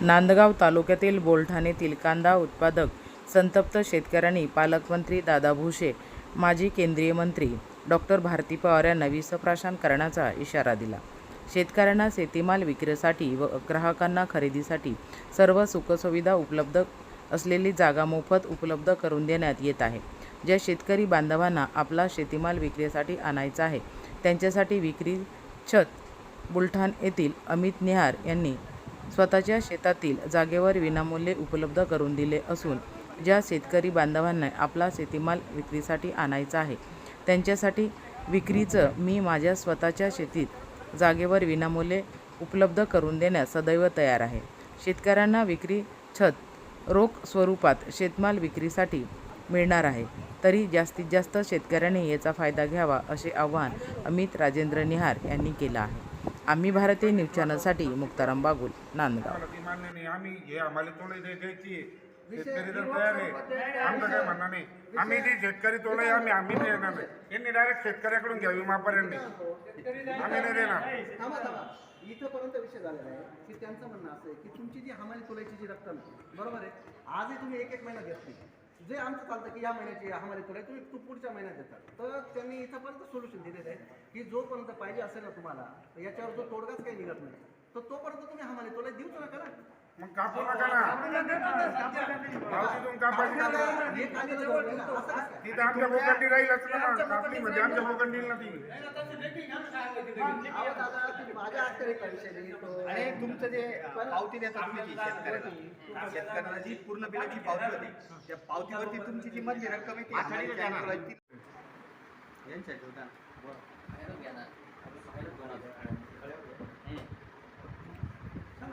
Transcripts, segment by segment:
नांदगाव तालुक्यातील बोलठाणेतील कांदा उत्पादक संतप्त शेतकऱ्यांनी पालकमंत्री दादा भुसे माजी केंद्रीय मंत्री डॉक्टर भारती पवार यांना विसप्राशन करण्याचा इशारा दिला. शेतकऱ्यांना शेतीमाल विक्रीसाठी व ग्राहकांना खरेदीसाठी सर्व सुखसुविधा उपलब्ध असलेली जागा मोफत उपलब्ध करून देण्यात येत आहे. ज्या शेतकरी बांधवांना आपला शेतीमाल विक्रीसाठी आणायचा आहे त्यांच्यासाठी विक्री छत बुलढाण येथील अमित निहार यांनी स्वतःच्या शेतातील जागेवर विनामूल्य उपलब्ध करून दिले असून ज्या शेतकरी बांधवांना आपला शेतीमाल विक्रीसाठी आणायचा आहे त्यांच्यासाठी विक्रीचं मी माझ्या स्वतःच्या शेतीत जागेवर विनामूल्य उपलब्ध करून देण्यास सदैव तयार आहे. शेतकऱ्यांना विक्री छत रोख स्वरूपात शेतमाल विक्रीसाठी मिळणार आहे. तरी जास्तीत जास्त शेतकऱ्यांनी याचा फायदा घ्यावा असे आवाहन अमित राजेंद्र निहार यांनी केलं आहे. आम्ही भारतीय न्यूज चॅनलसाठी मुक्ताराम बागुल नांदगाव. आम्हाला ती मान्य नाही आम्ही हे आम्हाला तोडे द्यायची. आहे. शेतकरी तर तयार आहे. आमचं काय म्हणणं नाही. आम्ही जी शेतकरी तोडे आम्ही आम्ही नाही येणार. नाही यांनी डायरेक्ट शेतकऱ्याकडून घ्यावी मापाऱ्यांनी. आम्ही नाही देणार. इथंपर्यंत विषय झालेला आहे की त्यांचं म्हणणं असं आहे की तुमची जी हमाली तोलायची जी रक्कम आहे, बरोबर आहे? आजही तुम्ही एक एक महिना घेतली. जे आमचं चालतं की या महिन्याची हमाली तुला तुम्ही तू पुढच्या महिन्यात देतात तर त्यांनी इथंपर्यंत सोल्युशन दिलेलं आहे की जोपर्यंत पाहिजे असेल ना तुम्हाला याच्यावर जो तोडगाच काही निघत नाही. तर तोपर्यंत तुम्ही हमाली तुला देऊच नका ना. मग कापू नका ना पावतीतून कापायची का नाही? हे कागद जवळ आहे ना, असं कसं काय? ती तर आमच्या भोकंडी राहीलच ना कापली म्हणजे आमच्या भोकंडी ना ती आणि तुमचं जे पावती देता तुम्ही जी शेतकऱ्याला शेतकऱ्याला जी पूर्ण बिलाची पावती होती त्या पावतीवरती तुमची जी मधली रक्कम आहे ती आम्हाला जाहीर करायची. यांच्या ठेवता.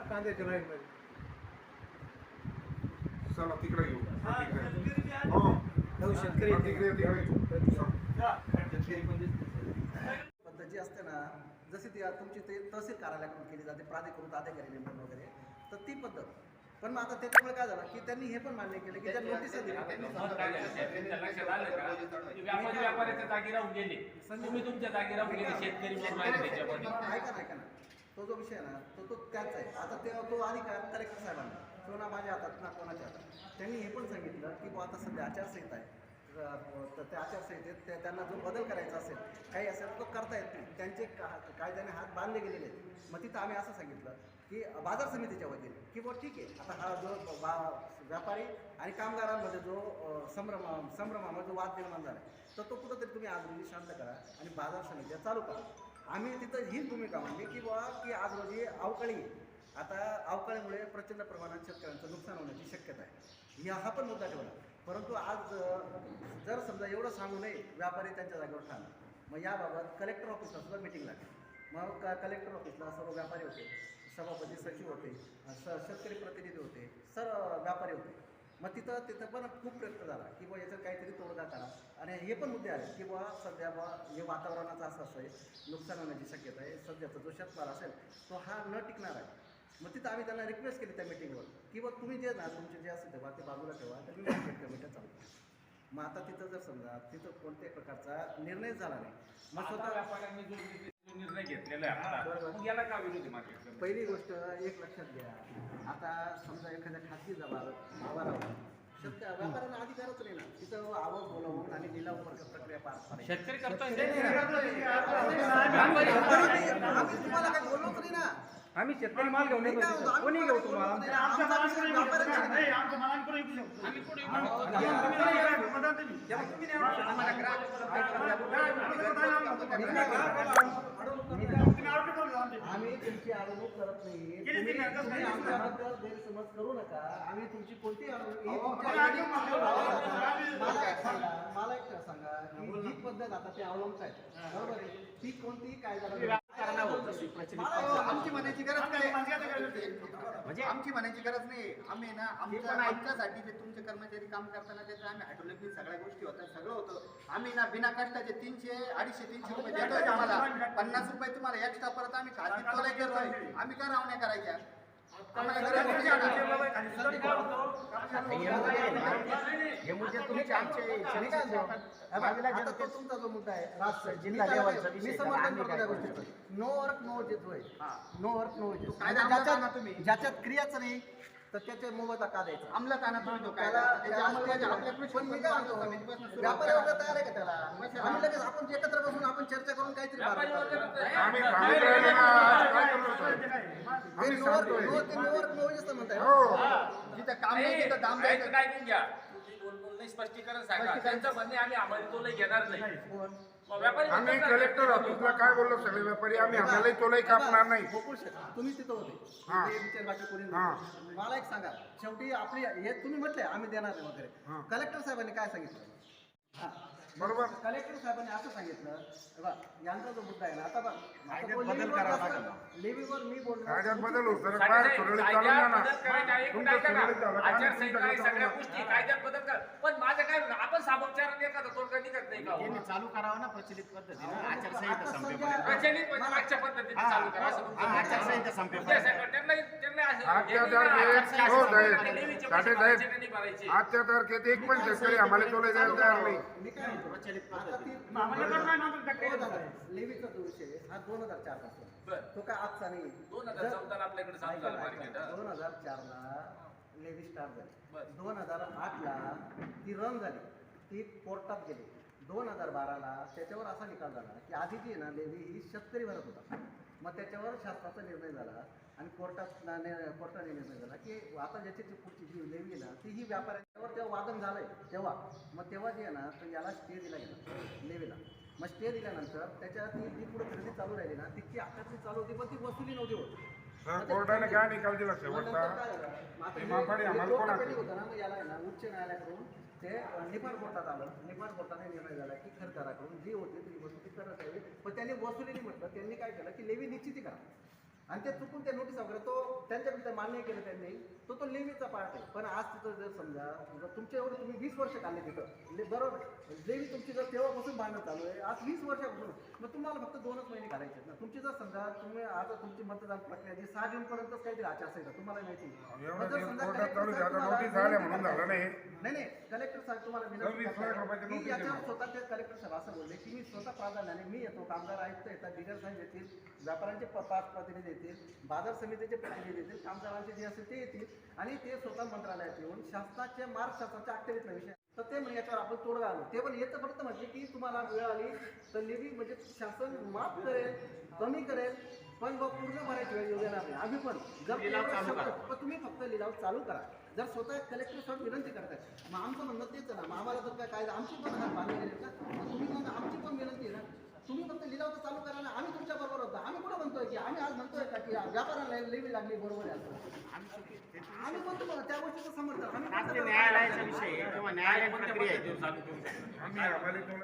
चला तिकडे घेऊ तिकडे. हो शेतकरी हा, तिकडे तिकडे घेऊ. पद्धत जी. असते ना जशी ती तुमची ते तहसील कार्यालयाकडून केली जाते प्राधिकृत अधिकारी नेमून वगैरे तर ती पद्धत. पण मग आता त्याच्यामुळे काय झालं की त्यांनी हे पण मान्य केलं की ज्या नोटीस व्यापाऱ्याच्या जागी राहून गेले. तुम्ही तुमच्या जागी राहून गेले शेतकरी म्हणून ऐका ना ऐका ना. तो जो विषय आहे ना तो तो त्याच आहे. आता ते तो अधिकार कलेक्टर साहेबांना. कोणा माझ्या हातात ना कोणाच्या हातात. त्यांनी हे पण सांगितलं की बुवा आता सध्या आचारसंहिता आहे. तर त्या आचारसंहितेत त्या- त्यांना जो बदल करायचा असेल काही असेल तो करता येत नाही. त्यांचे का कायद्याने हात बांधले गेलेले आहेत. मग तिथं आम्ही असं सांगितलं की बाजार समितीच्या वतीने की बुवा ठीक आहे आता हा जो बा- व्यापारी आणि कामगारांमध्ये जो संभ्रम संभ्रमामध्ये जो वाद निर्माण झाला आहे तर तो कुठंतरी तुम्ही आज रोजी शांत करा आणि बाजार समित्या चालू करा. आम्ही तिथं हीच भूमिका मांडली की बा की आज रोजी अवकाळी आता अवकाळीमुळे प्रचंड प्रमाणात शेतकऱ्यांचं नुकसान होण्याची शक्यता आहे. या हा पण मुद्दा ठेवला. परंतु आज जर समजा एवढं सांगू नये व्यापारी त्यांच्या जागेवर ठाणे मग याबाबत कलेक्टर ऑफिसला सुद्धा मिटिंग लागली. मग क कलेक्टर ऑफिसला सर्व व्यापारी होते सभापती सचिव होते स शेतकरी प्रतिनिधी होते सर्व व्यापारी होते. मग तिथं तिथं पण खूप प्रयत्न झाला की बा याच्यात काहीतरी तोडगा करा आणि हे पण मुद्दे आले की बा सध्या बा हे वातावरणाचं असं असं आहे नुकसान होण्याची शक्यता आहे. सध्याचा जो शेतमाल असेल तो हा न टिकणार आहे. मग तिथं आम्ही त्यांना रिक्वेस्ट केली त्या मिटिंगवर की बुवा तुम्ही जे ना तुमचे जे असेल तेव्हा ते बाजूला ठेवा तर मी मार्केट कमिट्या चालू. मग आता तिथं जर समजा तिथं कोणत्याही प्रकारचा निर्णय झाला नाही. मग स्वतः व्यापाऱ्यांनी जो जो निर्णय घेतलेला आहे याला का विरोधी मार्केट पहिली गोष्ट एक लक्षात घ्या. आता समजा एखाद्या खाजगी जबाब आवारावर शेतक व्यापाऱ्यांना अधिकारच नाही ना. तिथं आवक बोलावून आणि वर्ग प्रक्रिया पार पाडायची. शेतकरी करतोय. आम्ही तुम्हाला काही बोललोच नाही ना. आम्ही शेतकरी माल घेऊन येतो कोणी घेऊ तुम्हाला. आम्ही पुढे येऊ. आम्ही तुमची अडवणूक करत नाही. तुम्ही तुम्ही आमच्याबद्दल गैरसमज करू नका. आम्ही तुमची मला एक सांगा. पद्धत आता ते अवलंबत बरोबर आहे. ती कायदा आमची म्हणायची गरज काय म्हणजे आमची म्हणायची गरज नाही. आम्ही ना आमच्या आमच्यासाठी जे तुमचे कर्मचारी काम करताना त्याचं आम्ही हायड्रोलिक सगळ्या गोष्टी होतात सगळं होतं. आम्ही ना बिना कष्टाचे तीनशे अडीचशे तीनशे रुपये देतोय आम्हाला. पन्नास रुपये तुम्हाला एक्स्ट्रा परत आम्ही खाजगी करतोय. आम्ही का रावण्या करायच्या? हे मुद्दे तुमचे आमचे जो मुद्दा आहे राष्ट्र जिल्हा लेवलचा मी समर्थन करतो त्या गोष्टीचं. नो वर्क नो जित होय. नो वर्क जित. ज्याच्यात क्रियाच नाही तर त्याच्या मोबदला का द्यायचा? अंमलात आणा तुम्ही तो त्याला अंमलबजावणी आपल्या पण मी काय म्हणतो, व्यापारी. वर्ग तयार आहे का त्याला? आम्ही लगेच आपण एकत्र बसून आपण चर्चा करून काहीतरी आम्ही राहिलो ना. काय साहेब? ते आम्ही सांगतोय ते म्हणताय. हो. जिथं काम नाही तिथं दाम द्यायचं. घ्या नाही स्पष्टीकरण सांगा. त्यांचं म्हणणे आम्ही आम्हाला तो घेणार नाही. आम्ही कलेक्टर ऑफिसला काय बोललो सगळे व्यापारी आम्ही आम्हालाही तोलाही कापणार नाही गोकुळ शेठ, तुम्ही तिथं होते हा. ते विचार बाकी कोणी हा. नव्हतं. मला एक सांगा शेवटी आपली हे तुम्ही म्हटले आम्ही देणार नाही वगैरे हा. कलेक्टर साहेबांनी काय सांगितलं हा. बरोबर. कलेक्टर साहेबांनी असं सांगितलं हे बघ, यांचा जो मुद्दा आहे ना आता कायद्यात तो बदल करावा लागेल. लेवीवर मी बोललो कायद्यात बदल होतो साहेब, सुरळीत चालू ना बदल तुमचं ऐका ना. सुरळीत? आम्ही आचारसंहिता सगळ्या गोष्टी कायद्यात बदल कर. पण माझं काय म्हणणं, आपण सामोपचाराने एखादा तोडगा निघत नाही का? त्यांनी चालू करावं ना प्रचलित पद्धतीनं. आचारसंहिता संपेपर्यंत. प्रचलित म्हणजे मागच्या पद्धतीने चालू करा असं तुमचं हा. आचारसंहिता उद्या संपेपर्यंत. साहेब, त्यांना त्यांना असं- आजच्या यांनी तारखेत ना हो साहेब. साठे साहेब? आजच्या तारखेत एक पण शेतकरी आम्हाला तोलाही द्यायला तयार नाही. मी काय म्हणतो प्रचलित लेवीचा जो विषय हा दोन हजार चारपासून. बरं. तो काय आजचा नाही. दोन हजार चौदाला आपल्याकडे चालू झालं मार्केट. दोन हजार चार ला लेवी स्टार्ट झाली. दोन हजार आठ ला ती रन झाली. ती कोर्टात गेली. दोन हजार बाराला त्याच्यावर असा निकाल झाला की आधी जी आहे ना लेवी ही शेतकरी भरत होता. मग त्याच्यावर शास्त्राचा निर्णय झाला आणि कोर्टात ने- कोर्टाने निर्णय झाला की आता ज्याची जी पुढची जी लेवी आहे ना ती ही व्यापाऱ्यांच्यावर तेव्हा वादन झालंय तेव्हा. मग तेव्हा जे आहे ना तर याला स्टे दिला गेला लेवीला. मग स्टे दिल्यानंतर त्याच्या ती जी पुढे खरेदी चालू राहिली ना तितकी आकाशी चालू होती पण ती वसुली नव्हती होत. तर कोर्टाने काय निकाल दिला शेवटचा? हे आम्हाला कोर्ट कोणाचं? पेंडिंग होतं ना मग याला आहे ना उच्च न्यायालयाकडून ते निफाड कोर्टात आलं. निफाड कोर्टाने निर्णय झाला की खरेदीदाराकडून जी होती ती वसुली करत यावी पण त्यांनी वसुली नाही म्हटलं त्यांनी काय केलं की लेवी निश्चिती करा. आणि ते चुकून ते नोटीस वगैरे तो त्यांच्याकडे मान्य केलं त्यांनी. तो तो लेवीचा पार्ट आहे. पण आज तिथं जर समजा तुमच्या एवढं तुम्ही वीस वर्ष काढले तिथं ले- बरोबर. लेवी तुमची जर तेव्हापासून भांडण चालू आहे आज वीस वर्षापासून मग तुम्हाला फक्त दोनच महिने काढायचे ना. तुमची जर समजा तुम्ही आता तुमची मतदान प्रक्रिया जी सहा जूनपर्यंतच काहीतरी आचारसंहिता तुम्हाला माहिती नाही. नाही कलेक्टर साहेब तुम्हाला नोटीस याच्यावर. स्वतः ते कलेक्टर साहेब असं बोलले की मी स्वतः प्राधान्याने मी येतो कामगार आयुक्त येतात डीलर साहेब येतील व्यापाऱ्यांचे पाच प्रतिनिधी येतील बाजार समितीचे प्रतिनिधी येतील कामगारांचे जे असेल ते येतील आणि ते स्वतः मंत्रालयात येऊन शासनाच्या मार्ग शासनाच्या अखत्यारीतला विषय तर ते म्हणजे याच्यावर आपण तोडगा आणू ते पण येतं फक्त म्हणजे की तुम्हाला वेळ आली तर लेवी म्हणजे शासन माफ करेल कमी करेल पण मग पूर्ण भरायची वेळ येऊ देणार नाही. आम्ही पण जर तुम्ही फक्त लिलाव चालू करा. जर स्वतः कलेक्टर साहेब विनंती करताय मग आमचं म्हणणं तेच ना मग आम्हाला जर काय कायदा आमची पण हात बांधले ना मग तुम्ही मग आमची पण विनंती आहे ना तुम्ही फक्त लिलाव तर चालू करा ना आम्ही तुमच्या बरोबर होतो आम्ही कुठं म्हणतोय की आम्ही आज म्हणतोय का की व्यापाराला लेवी लागली बरोबर आहे. आम्ही म्हणतो बघा, त्या गोष्टीचं समर्थन. आम्ही न्यायालयाचा विषय आहे. किंवा प्रक्रिया आहे. आम्ही तोलाही